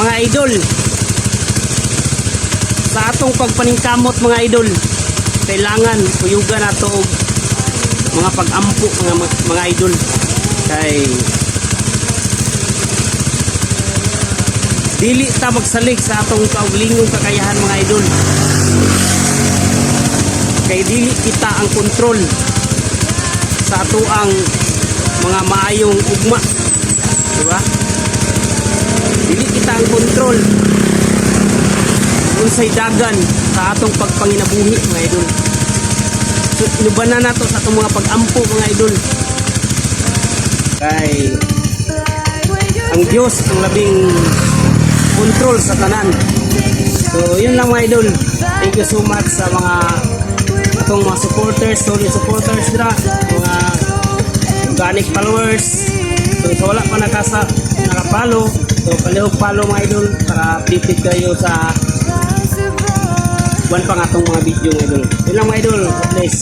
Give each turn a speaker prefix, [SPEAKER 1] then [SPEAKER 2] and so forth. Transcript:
[SPEAKER 1] mga idol. Sa atong pagpaningkamot mga idol kailangan kuyugan nato og mga pag-ampo mga mga idol. Kay dili ta magsalig sa atong kauglingong kakayahan mga idol. Kay dili kita ang kontrol sa ato ang mga maayong ugma. Di ba? Dili ang kontrol unsay dagan sa atong pagpanginabuhi mga idol. So inubanan nato sa atong mga pag-ampo mga idol. Kay ang Diyos ang labing control sa tanan. So yun lang mga idol. Thank you so much sa mga atong mga supporters solid supporters dira. Mga organic followers. So sa wala pa nakasa nakapalo so palihog follow mga idol para updated kayo sa buwan pa nga atong mga video mga idol. Yun lang mga idol. God bless